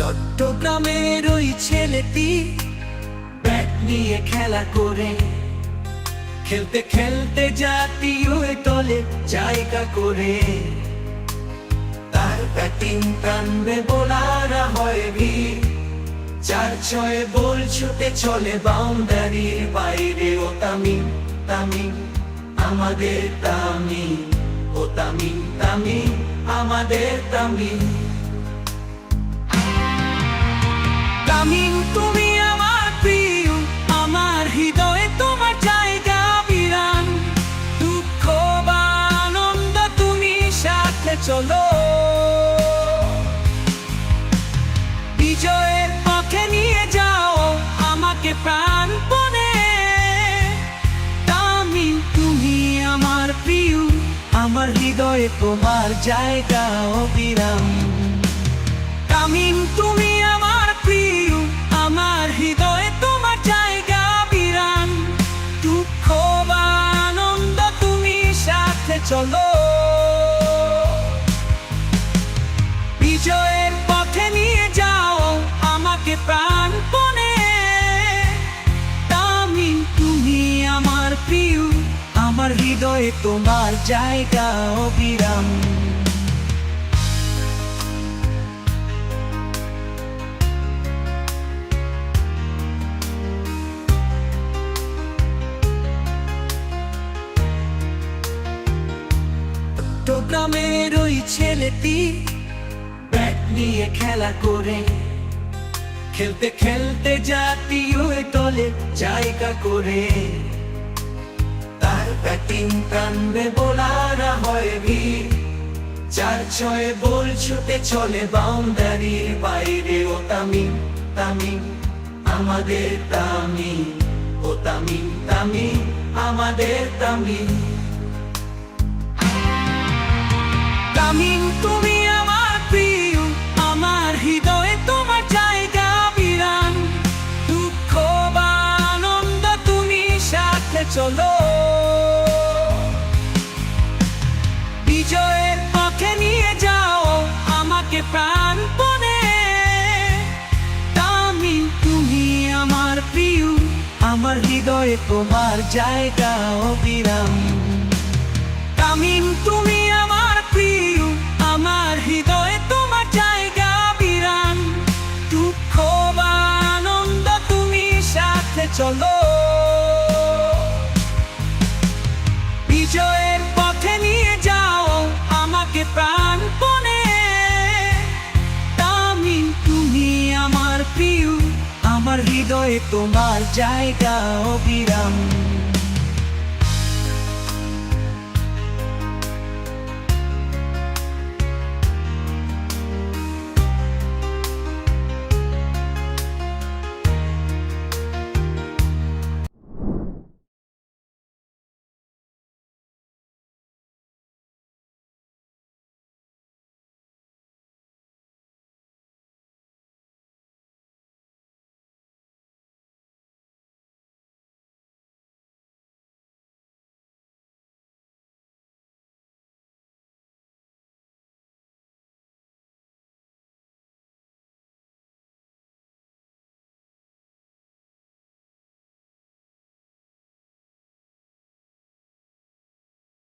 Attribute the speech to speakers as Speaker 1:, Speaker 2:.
Speaker 1: চট্টগ্রামের ওই ছেলেটি ব্যাট নিয়ে খেলা করে। খেলতে খেলতে জাতীয় দলে জায়গা করে। তার ব্যাটিং টানবে বোলারা হয় ভিড়। চার ছয় বল ছুটে চলে বাউন্ডারির বাইরে। ও তামিম তামিম, আমাদের তামিম। ও তামিম তামিম, আমাদের তামিম। তামিম তুমি আমার প্রিয়, আমার হৃদয়ে তোমার জায়গা বিরান। দুঃখ বা আনন্দ তুমি সাথে চলো। বিজয়ের পথে নিয়ে যাও আমাকে প্রাণপণে। তামিম তুমি আমার প্রিয়, আমার হৃদয়ে তোমার জায়গা অবিরাম তামিম তুমি আমার প্রিয় চলো। বিজয়ের পথে নিয়ে যাও আমাকে প্রাণপণে। তামি তুমি আমার প্রিয়। আমার হৃদয়ে তোমার জায়গা অবিরাম। ওই ছেলেটি। ব্যাট নিয়ে খেলা করে। খেলতে খেলতে জায়গা করে। তার ব্যাটিং বোলারা হয় ভিড়। চার ছয় বল ছুটে চলে বাউন্ডারির বাইরে। ও তামিম তামিম, আমাদের তামিম। ও তামিম তামিম, আমাদের তামিম। তামিম তুমি আমার প্রিয়, আমার হৃদয়ে তোমার জায়গা বিরান। দুঃখ বা আনন্দ তুমি সাথে চলো। বিজয়ের পথে নিয়ে যাও আমাকে প্রাণপণে। তামিম তুমি আমার প্রিয়, আমার হৃদয়ে তোমার জায়গা অবিরাম তামিম তুমি আমার চলো। বিজয়ের পথে নিয়ে যাও আমাকে প্রাণপণে। তামি তুমি আমার প্রিয়। আমার হৃদয়ে তোমার জায়গা অবিরাম।